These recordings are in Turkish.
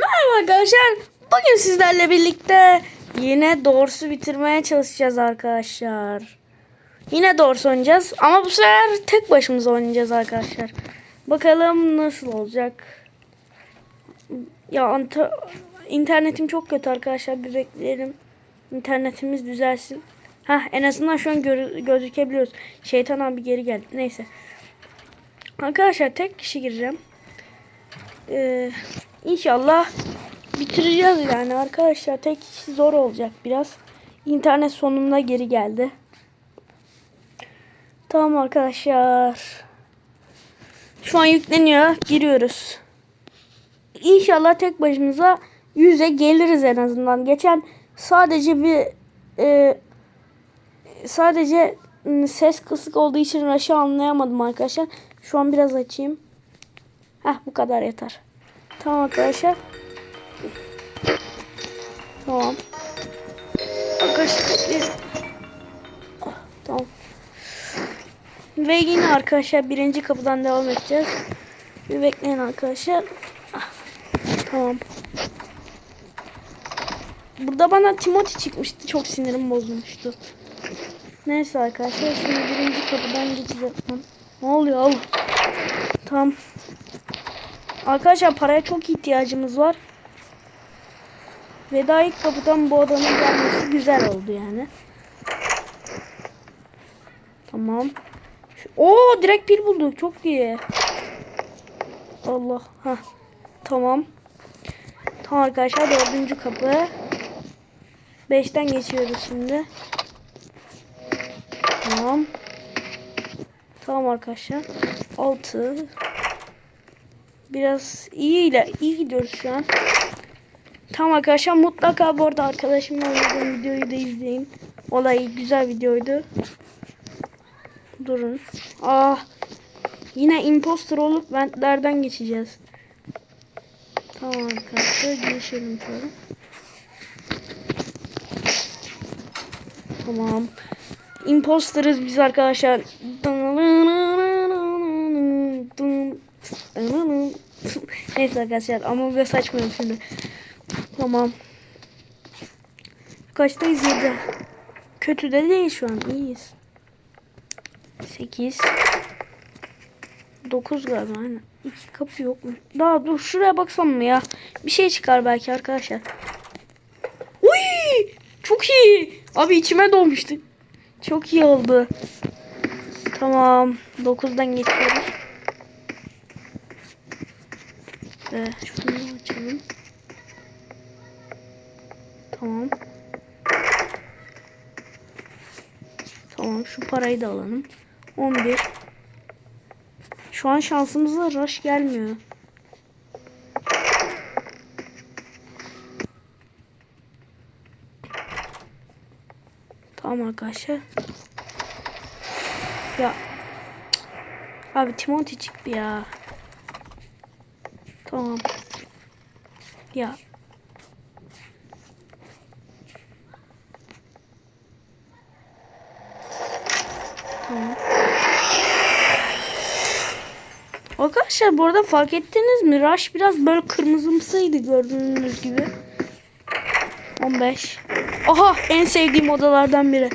Merhaba arkadaşlar. Bugün sizlerle birlikte yine doğrusu bitirmeye çalışacağız arkadaşlar. Yine doğrusu oynayacağız ama bu sefer tek başımıza oynayacağız arkadaşlar. Bakalım nasıl olacak. Ya internetim çok kötü arkadaşlar. Bir bekleyelim. İnternetimiz düzelsin. Hah en azından şu an gör- gözükebiliyoruz. Şeytan abi geri geldi. Neyse. Arkadaşlar tek kişi gireceğim. Ee, inşallah bitireceğiz yani arkadaşlar. Tek kişi zor olacak biraz. İnternet sonunda geri geldi. Tamam arkadaşlar. Şu an yükleniyor. Giriyoruz. İnşallah tek başımıza yüze geliriz en azından. Geçen sadece bir e, sadece ses kısık olduğu için Rush'ı anlayamadım arkadaşlar. Şu an biraz açayım. Heh bu kadar yeter. Tamam arkadaşlar. Tamam. Arkadaşlar Tamam. Ve yine arkadaşlar birinci kapıdan devam edeceğiz. Bir bekleyin arkadaşlar. Ah, Tamam. Burada bana Timothy çıkmıştı. Çok sinirim bozulmuştu. Neyse arkadaşlar şimdi birinci kapıdan geçeceğim. Ne oluyor oğlum? Tamam. Arkadaşlar paraya çok ihtiyacımız var. Ve daha ilk kapıdan bu adamın gelmesi güzel oldu yani. Tamam. Oo direkt pil bulduk. Çok iyi. Allah. ha Tamam. Tamam arkadaşlar dördüncü kapı. Beşten geçiyoruz şimdi. Tamam. Tamam arkadaşlar. Altı. Biraz iyi ile iyi gidiyoruz şu an. Tamam arkadaşlar mutlaka bu arada arkadaşımla oynadığım videoyu da izleyin. Olay güzel videoydu. Durun. Ah. Yine imposter olup ventlerden geçeceğiz. Tamam arkadaşlar geçelim şöyle. Tamam. Imposterız biz arkadaşlar. Neyse arkadaşlar ama ben saçmayım şimdi. Tamam. Kaçtayız yedi. Kötü de değil şu an. iyiyiz. 8 9 galiba aynen. İki kapı yok mu? Daha dur şuraya baksam mı ya? Bir şey çıkar belki arkadaşlar. Uy! Çok iyi. Abi içime doğmuştu. Çok iyi oldu. Tamam. 9'dan geçiyoruz. Ve şunu açalım. Tamam. Tamam şu parayı da alalım. 11. Şu an şansımıza rush gelmiyor. Tamam arkadaşlar. Ya. Abi Timothy çıktı ya. Tamam. Ya. Tamam. Arkadaşlar bu arada fark ettiniz mi? Rush biraz böyle kırmızımsıydı gördüğünüz gibi. 15. Aha en sevdiğim odalardan biri.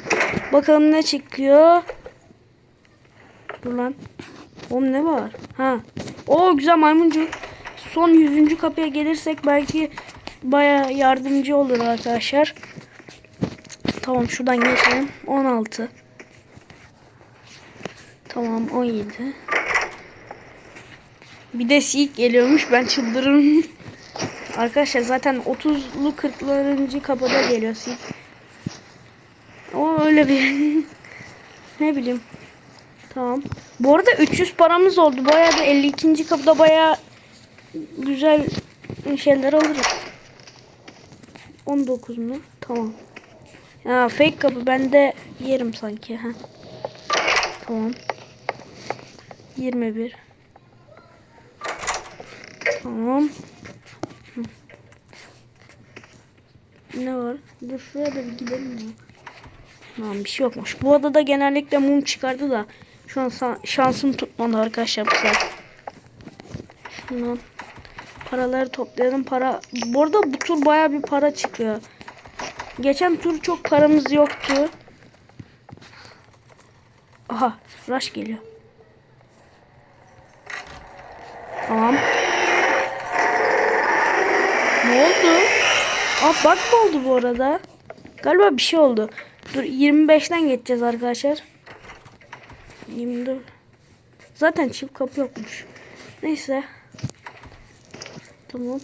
Bakalım ne çıkıyor. Dur lan. Oğlum ne var? Ha. O güzel maymuncu. Son 100. kapıya gelirsek belki baya yardımcı olur arkadaşlar. Tamam şuradan geçelim. 16. Tamam 17. Bir de silk geliyormuş ben çıldırırım. Arkadaşlar zaten 30'lu 40'lı kapıda geliyor silk. O öyle bir ne bileyim. Tamam. Bu arada 300 paramız oldu. Bayağı da 52. kapıda bayağı güzel şeyler alırız. 19 mu? Tamam. Ya fake kapı ben de yerim sanki. Ha. Tamam. 21. Tamam. Hı. Ne var? Dur şuraya da bir gidelim ya. Tamam bir şey yokmuş. Bu adada genellikle mum çıkardı da şu an şansım tutmadı arkadaşlar bu sefer. Şundan. Paraları toplayalım. Para bu arada bu tur baya bir para çıkıyor. Geçen tur çok paramız yoktu. Aha, rush geliyor. Tamam. Ne oldu? Aa bak mı oldu bu arada? Galiba bir şey oldu. Dur 25'ten geçeceğiz arkadaşlar. 24. Zaten çift kapı yokmuş. Neyse. Tamam.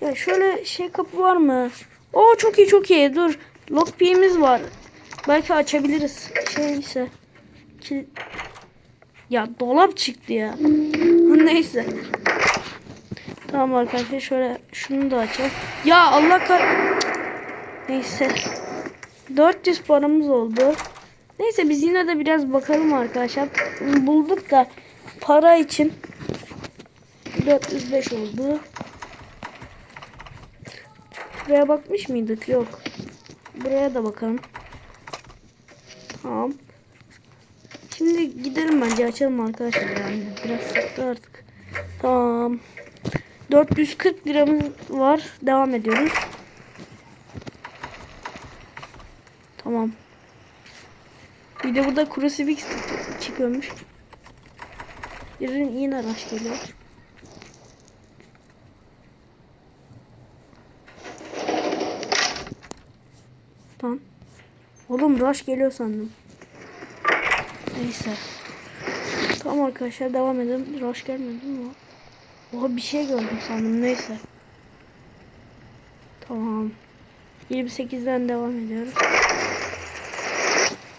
Ya şöyle şey kapı var mı? Oo çok iyi çok iyi. Dur. Lockpick'imiz var. Belki açabiliriz. Şey ise. Kilit. Ya dolap çıktı ya. Neyse. Tamam arkadaşlar şöyle şunu da açalım. Ya Allah kah... Neyse. 400 paramız oldu. Neyse biz yine de biraz bakalım arkadaşlar. Bulduk da para için 405 oldu. Buraya bakmış mıydık? Yok. Buraya da bakalım. Tamam. Şimdi gidelim bence açalım arkadaşlar yani. Biraz sıktı artık. Tamam. 440 liramız var. Devam ediyoruz. Tamam. Bir de burada crucifix çıkıyormuş. Yarın yine araç geliyor. Lan. Oğlum rush geliyor sandım. Neyse. Tamam arkadaşlar devam edelim. Rush gelmedi mi? Oha bir şey gördüm sandım. Neyse. Tamam. 28'den devam ediyoruz.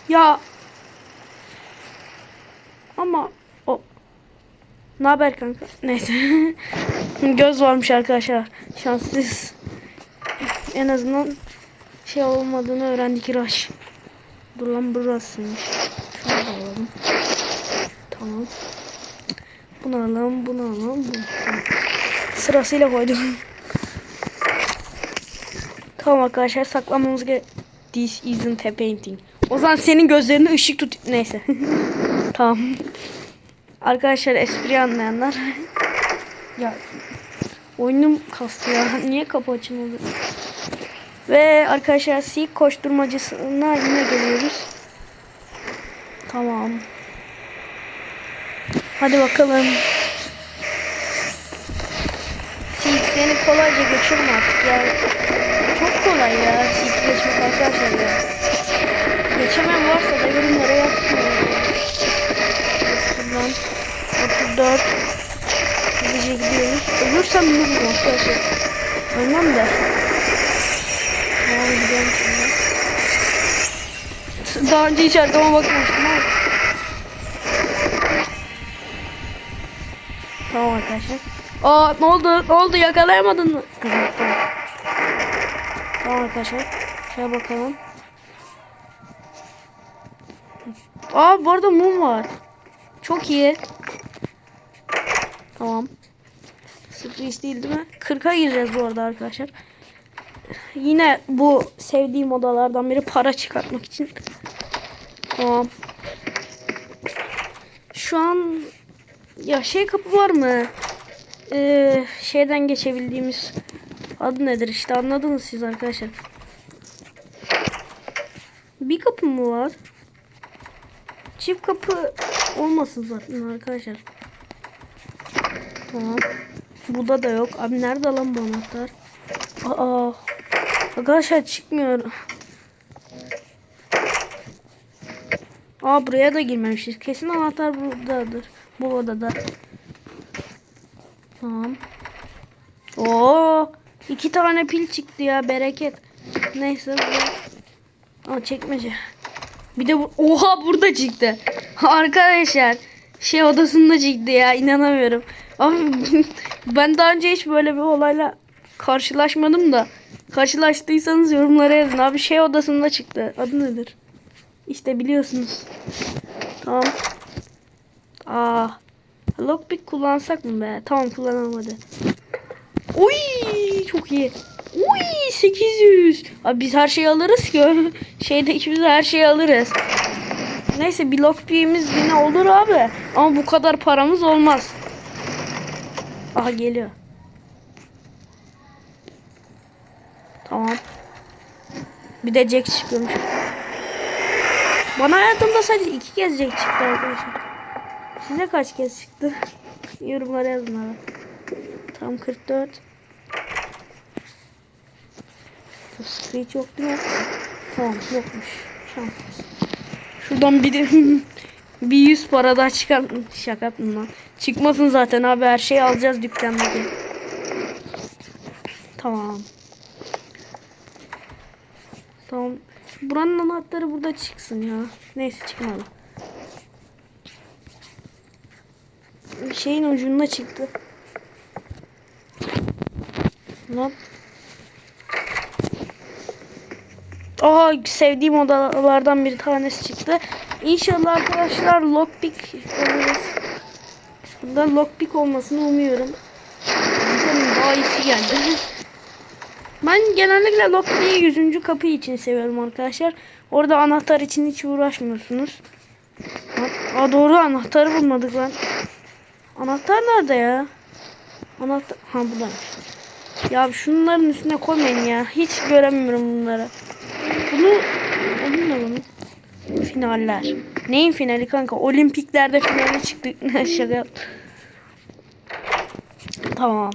Ya. Ama o. Ne haber kanka? Neyse. Göz varmış arkadaşlar. Şanslıyız. En azından şey olmadığını öğrendik Raş. Dur lan burasıymış. Şunu alalım. Tamam. Bunu alalım, bunu alalım, bunu. Sırasıyla koydum. tamam arkadaşlar saklamamız gerek. This isn't a painting. O zaman senin gözlerinde ışık tut. Neyse. tamam. Arkadaşlar espri anlayanlar. ya oyunum kastı ya. Niye kapı açılmadı? Ve arkadaşlar sik koşturmacısına yine geliyoruz. Tamam. Hadi bakalım. Sik seni kolayca geçiyorum artık ya. Çok kolay ya sik geçmek arkadaşlar ya. Geçemem varsa da yorumlara yazsın. Buradan 34 Hızlıca gidiyoruz. Ölürsem ne olur arkadaşlar? Ölmem de. Tamam gidelim şimdi. Daha önce hiç arkama bakmamıştım ama. Tamam arkadaşlar. Aa ne oldu? Ne oldu? Yakalayamadın mı? Tamam. Tamam arkadaşlar. Şöyle bakalım. Aa bu arada mum var. Çok iyi. Tamam. Sürpriz değil değil mi? 40'a gireceğiz bu arada arkadaşlar. Yine bu sevdiğim odalardan biri para çıkartmak için. Tamam. Şu an ya şey kapı var mı? Ee, şeyden geçebildiğimiz adı nedir işte anladınız siz arkadaşlar. Bir kapı mı var? Çift kapı olmasın zaten arkadaşlar. Tamam. Burada da yok. Abi nerede lan bu anahtar? Aa. Arkadaşlar çıkmıyor. Aa buraya da girmemişiz. Kesin anahtar buradadır. Bu odada. Tamam. Oo, iki tane pil çıktı ya bereket. Neyse. Bu... Aa çekmece. Bir de bu... Oha burada çıktı. Arkadaşlar şey odasında çıktı ya inanamıyorum. Abi ben daha önce hiç böyle bir olayla karşılaşmadım da. Karşılaştıysanız yorumlara yazın. Abi şey odasında çıktı. Adı nedir? İşte biliyorsunuz. Tamam. Aa. Lockpick kullansak mı be? Tamam kullanalım hadi. Uy çok iyi. Uy 800. Abi biz her şeyi alırız ki. Şeyde ikimiz her şeyi alırız. Neyse bir lockpick'imiz yine olur abi. Ama bu kadar paramız olmaz. Aha geliyor. Tamam. Bir de Jack çıkıyormuş. Bana hayatımda sadece iki kez Jack çıktı arkadaşlar. Size kaç kez çıktı? Yorumlara yazın abi. Tam 44. Bu Screech yok değil mi? Tamam yokmuş. Şanslısın. Şuradan bir de bir 100 para daha çıkar. Şaka yaptım lan. Çıkmasın zaten abi her şeyi alacağız dükkandaki. Tamam. Tamam. Buranın anahtarı burada çıksın ya. Neyse çıkmadı. Şeyin ucunda çıktı. Lan. Aa sevdiğim odalardan bir tanesi çıktı. İnşallah arkadaşlar lockpick oluruz. Burada lockpick olmasını umuyorum. Bakalım daha iyisi geldi. Ben genellikle lockpick'i 100. kapı için seviyorum arkadaşlar. Orada anahtar için hiç uğraşmıyorsunuz. Aa doğru anahtarı bulmadık lan. Anahtar nerede ya? Anahtar ha buradaymış. Ya şunların üstüne koymayın ya. Hiç göremiyorum bunları. Bunu onun ne bunun? Finaller. Neyin finali kanka? Olimpiklerde finale çıktık. Şaka. Tamam.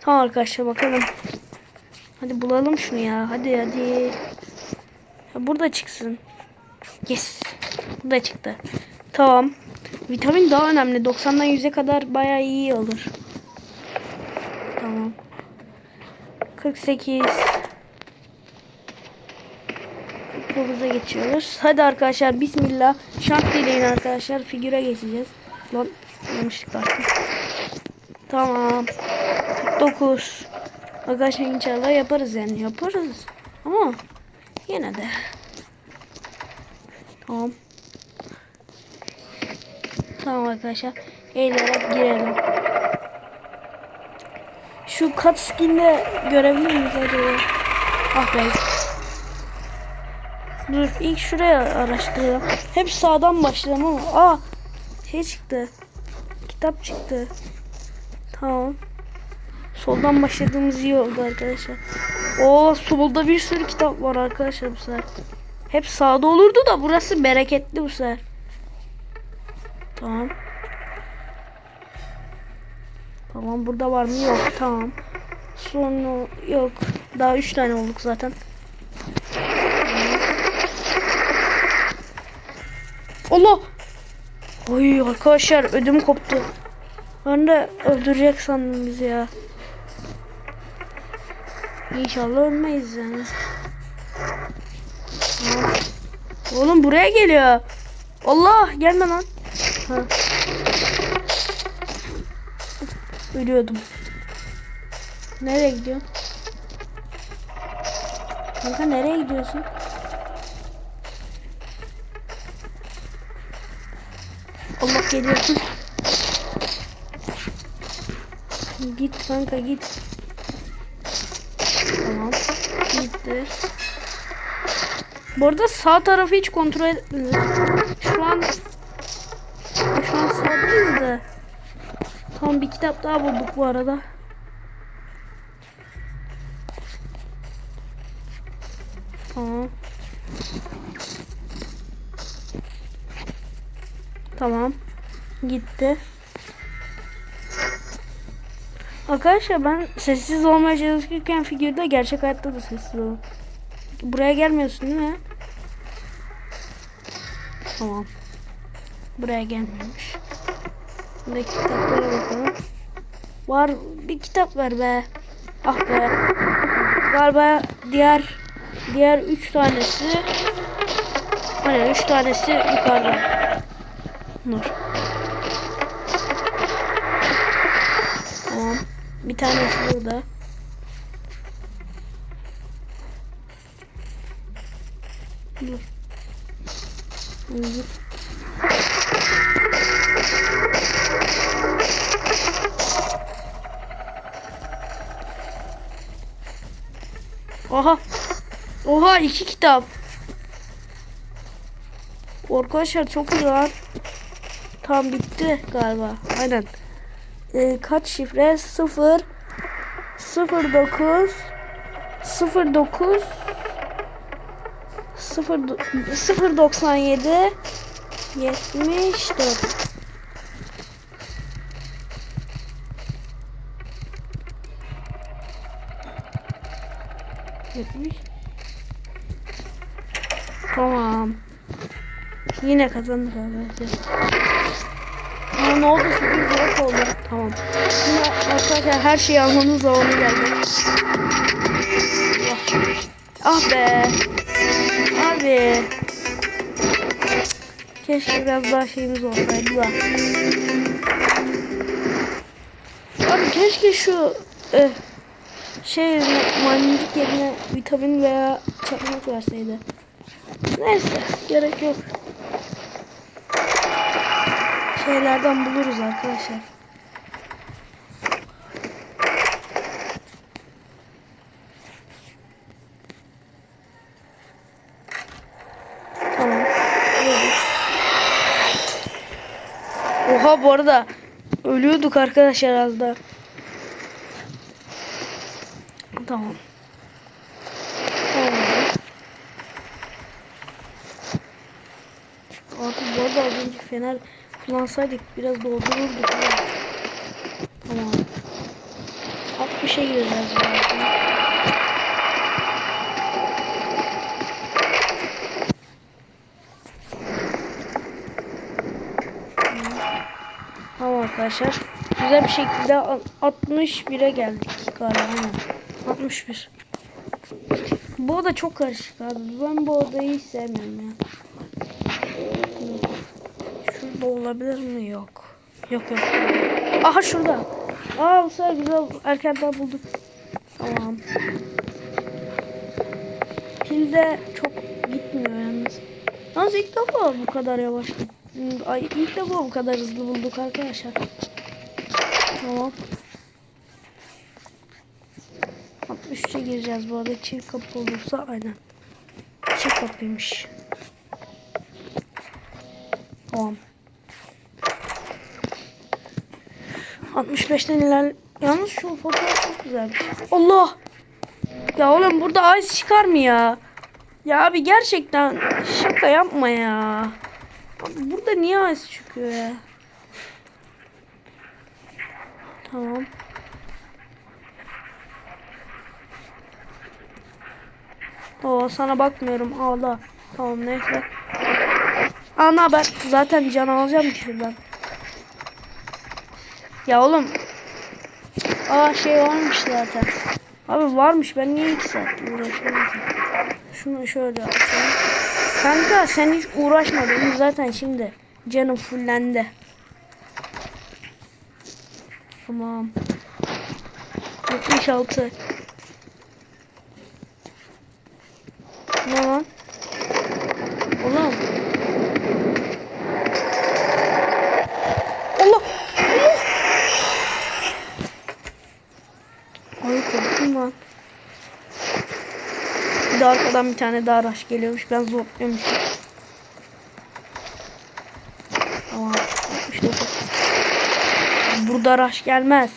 Tamam arkadaşlar bakalım. Hadi bulalım şunu ya. Hadi hadi. Ya burada çıksın. Yes. Burada çıktı. Tamam. Vitamin daha önemli. 90'dan 100'e kadar bayağı iyi olur. Tamam. 48 49'a geçiyoruz. Hadi arkadaşlar bismillah. Şans dileyin arkadaşlar. Figüre geçeceğiz. Lan yanlışlıkla. Tamam. 49. Arkadaşlar inşallah yaparız yani. Yaparız. Ama yine de. Tamam. Tamam arkadaşlar. Eğilerek girelim. Şu kat skin'de görebilir miyiz acaba? Ah be. Dur ilk şuraya araştıralım. Hep sağdan başlayalım ama. Aa şey çıktı. Kitap çıktı. Tamam. Soldan başladığımız iyi oldu arkadaşlar. Oo solda bir sürü kitap var arkadaşlar bu sefer. Hep sağda olurdu da burası bereketli bu sefer. Tamam. Tamam burada var mı? Yok. Tamam. Sonra yok. Daha üç tane olduk zaten. Allah! Oy arkadaşlar ödüm koptu. Ben de öldürecek sandım bizi ya. İnşallah ölmeyiz yani. Oğlum buraya geliyor. Allah gelme lan. Ha. Ölüyordum. Nereye gidiyorsun? Kanka nereye gidiyorsun? Allah geliyor. git kanka git. Tamam. Gitti. Bu arada sağ tarafı hiç kontrol etmedim. Şu an şu an sağdayız da. Tam bir kitap daha bulduk bu arada. Tamam. Tamam. Gitti. Arkadaşlar ben sessiz olmaya çalışırken figürde gerçek hayatta da sessiz olun. Buraya gelmiyorsun değil mi? Tamam. Buraya gelmemiş. Şimdi kitaplara bakalım. Var bir kitap ver be. Ah be. Galiba diğer diğer üç tanesi Hani üç tanesi yukarıda. Nur. Bir tanesi burada. Dur. Dur. Oha. İki kitap. Arkadaşlar çok iyi lan. Tam bitti galiba. Aynen. Ee, kaç şifre? 0 09 09 0 097 74 70 Tamam. Yine kazandık arkadaşlar. Ama ne oldu? Şimdi zor oldu. Tamam. Şimdi arkadaşlar her şeyi almanın zamanı geldi. Ah be. Abi. Keşke biraz daha şeyimiz olsaydı da. Abi keşke şu eh, şey yerine, yerine vitamin veya çakmak verseydi. Neyse gerek yok. Şeylerden buluruz arkadaşlar. Tamam. Oha bu arada ölüyorduk arkadaşlar az da. Tamam. Artık bu arada az önce fener kullansaydık biraz doldururduk. ama. Tamam. 60'a gireceğiz. zaten. Tamam arkadaşlar. Güzel bir şekilde a- 61'e geldik galiba. Aynen. 61. Bu oda çok karışık abi. Ben bu odayı hiç sevmiyorum ya. Şurada olabilir mi? Yok. Yok yok. Aha şurada. Aa bu sefer güzel erkenden bulduk. Tamam. Pil de çok gitmiyor yalnız. Yalnız ilk defa bu kadar yavaş. Ay ilk defa bu kadar hızlı bulduk arkadaşlar. Tamam. 63'e gireceğiz bu arada çift kapı olursa aynen. Çift kapıymış. Tamam. 65'ten iler... Yalnız şu fotoğraf çok güzelmiş. Allah! Ya oğlum burada ice çıkar mı ya? Ya abi gerçekten şaka yapma ya. Abi burada niye ice çıkıyor ya? Tamam. Oo sana bakmıyorum ağla. Tamam neyse. Ana ben zaten can alacağım ki şuradan. Ya oğlum. Aa şey varmış zaten. Abi varmış ben niye iki saat uğraşıyorum? Şunu şöyle açalım. Kanka sen hiç uğraşma benim zaten şimdi canım fullendi. Tamam. 76. Ne lan? Oğlum. Allah. Allah. Ay korktum lan. Arkadan bir tane daha araç geliyormuş. Ben zorluyormuşum. Tamam. 69. Burada araç gelmez.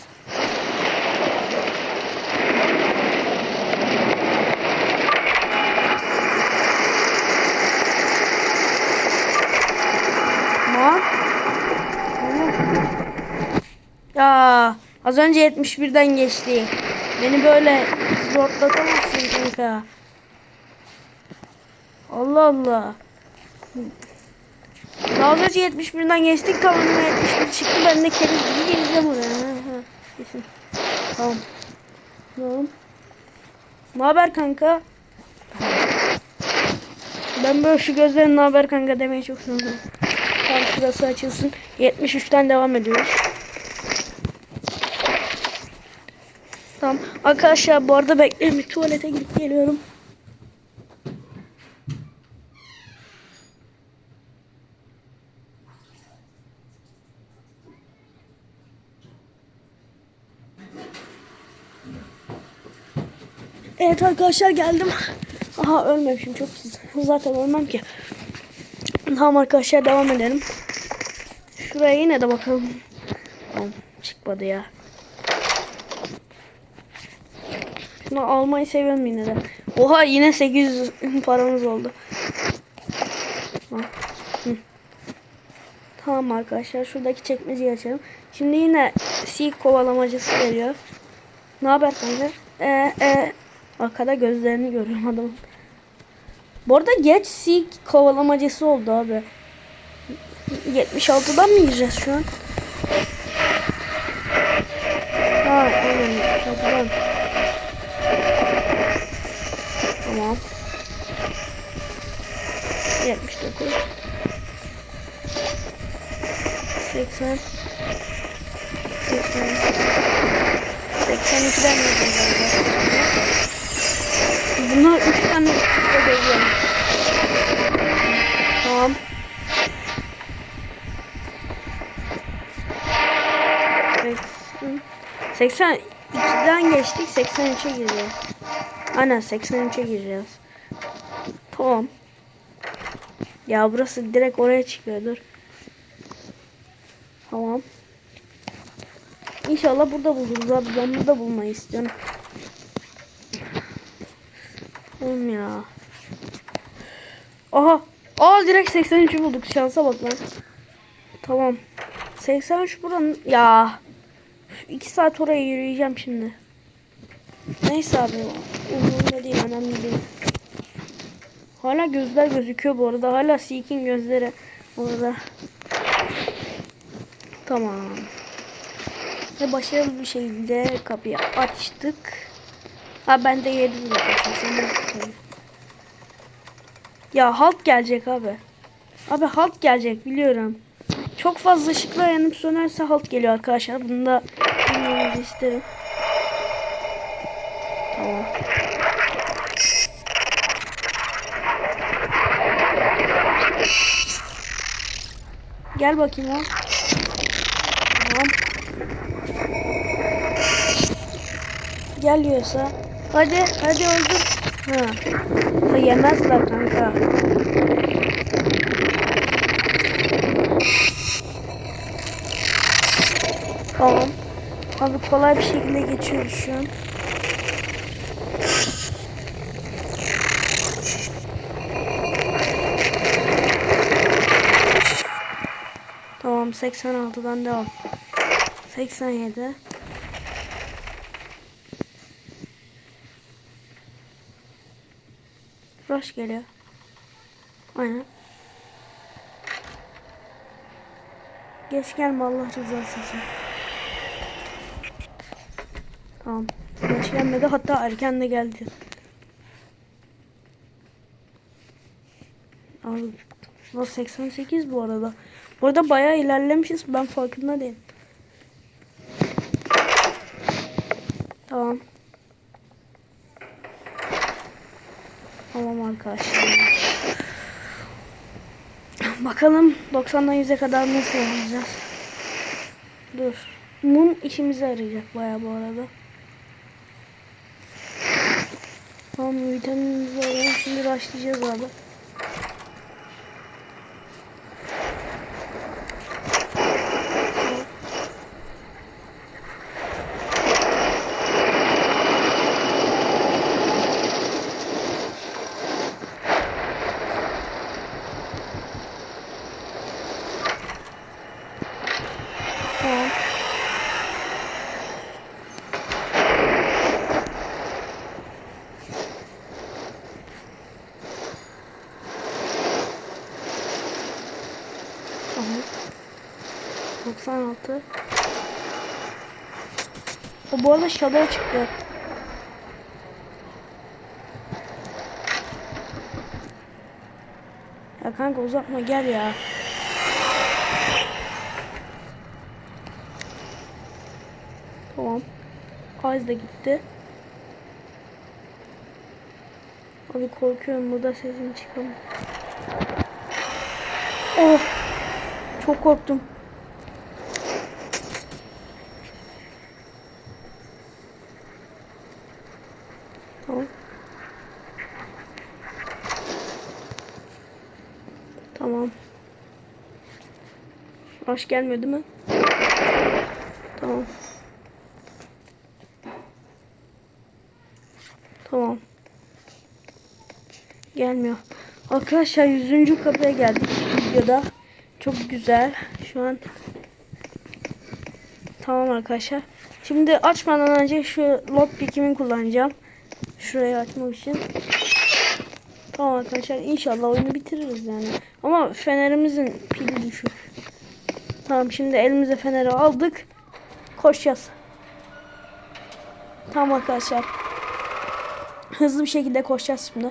Ya az önce 71'den geçti. Beni böyle zorlatamazsın kanka. Allah Allah. Önce 71'den geçtik tamam 71 çıktı ben de keriz gibi geleceğim oraya. Ha, ha. Kesin. Tamam. Tamam. Ne haber kanka? Ben böyle şu gözlerin ne haber kanka demeyi çok seviyorum. Tamam şurası açılsın. 73'ten devam ediyoruz. Tamam. Arkadaşlar bu arada bekleyin tuvalete gidip geliyorum. Evet arkadaşlar geldim. Aha ölmemişim çok güzel. Zaten ölmem ki. Tamam arkadaşlar devam edelim. Şuraya yine de bakalım. Tamam çıkmadı ya. Şunu almayı seviyorum yine de. Oha yine 800 paramız oldu. Ha, hı. Tamam arkadaşlar şuradaki çekmeceyi açalım. Şimdi yine sik kovalamacısı geliyor. Ne haber kanka? Ee, e, arkada gözlerini görüyorum adamın. Bu arada geç sik kovalamacısı oldu abi. 76'dan mı gireceğiz şu an? Ha, aynen 76'dan. Tamam. 79 80 80 82'den gireceğiz. Bunlar 3 tane üst üste geliyor. Tamam. 80 82'den geçtik 83'e gireceğiz. Aynen 83'e gireceğiz. Tamam. Ya burası direkt oraya çıkıyor dur. Tamam. İnşallah burada buluruz abi. Ben burada bulmayı istiyorum. Oğlum ya. Aha. Aa direkt 83'ü bulduk. Şansa bak lan. Tamam. 83 buranın. Ya. 2 saat oraya yürüyeceğim şimdi. Neyse abi. Umurumda değil. Önemli değil. Hala gözler gözüküyor bu arada. Hala Seek'in gözleri orada. Tamam. Ve başarılı bir şekilde kapıyı açtık. Ha ben de de yaptın. Ya halt gelecek abi. Abi halt gelecek biliyorum. Çok fazla ışıklar yanıp sönerse halt geliyor arkadaşlar. Bunu da bilmenizi isterim. Tamam. Gel bakayım lan. Tamam. Gel diyorsa. Hadi hadi öldür. Ha. ha yemezler kanka. Tamam. Abi kolay bir şekilde geçiyoruz şu an. Tamam 86'dan devam. 87. Rush geliyor. Aynen. Geç gelme Allah rızası için. Tamam. Geç gelmedi hatta erken de geldi. Abi bu 88 bu arada. Bu arada bayağı ilerlemişiz. Ben farkında değilim. Tamam. Tamam arkadaşlar. Bakalım 90'dan 100'e kadar nasıl olacağız. Dur. Mum işimize yarayacak bayağı bu arada. Tamam vitaminimizi alalım. Şimdi başlayacağız abi. Tamam. Tamam. 96. O bu arada Shadow çıktı. Ya kanka uzatma gel ya. Tamam. Az da gitti. Abi korkuyorum burada sesim çıkamıyor. Oh! Çok korktum. Tamam. Tamam. Rush gelmiyor değil mi? Tamam. Tamam. Gelmiyor. Arkadaşlar 100. kapıya geldik videoda. Çok güzel. Şu an Tamam arkadaşlar. Şimdi açmadan önce şu lockpick'imi kullanacağım. Şurayı açmak için. Tamam arkadaşlar inşallah oyunu bitiririz yani. Ama fenerimizin pili. Tamam şimdi elimize feneri aldık. Koşacağız. Tamam arkadaşlar. Hızlı bir şekilde koşacağız şimdi.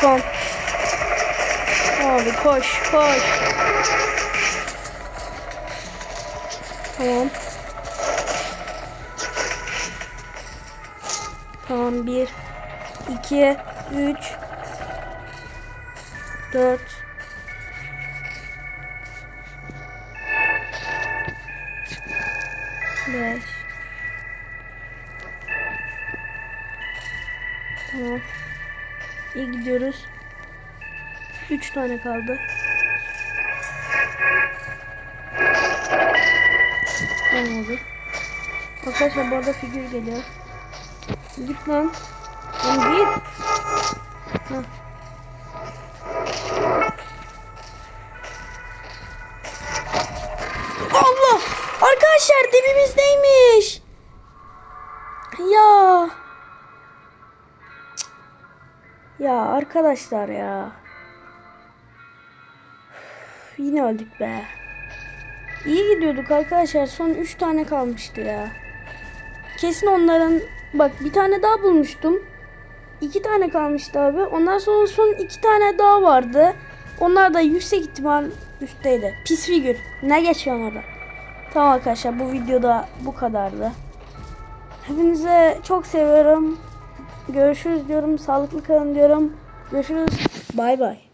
Tamam. Abi koş koş. Tamam. Tamam bir, iki, üç, dört. Gidiyoruz. Üç tane kaldı. Abi. Arkadaşlar bu arada figür geliyor. Git lan. Lan git. Heh. Allah! Arkadaşlar dibimizdeymiş. Ya. Ya arkadaşlar ya. Üf, Yine öldük be. İyi gidiyorduk arkadaşlar. Son 3 tane kalmıştı ya. Kesin onların bak bir tane daha bulmuştum. 2 tane kalmıştı abi. Ondan sonra son 2 tane daha vardı. Onlar da yüksek ihtimal üstteydi. Pis figür. Ne geçiyor orada? Tamam arkadaşlar bu videoda bu kadardı. Hepinize çok seviyorum. Görüşürüz diyorum. Sağlıklı kalın diyorum. Görüşürüz. Bay bay.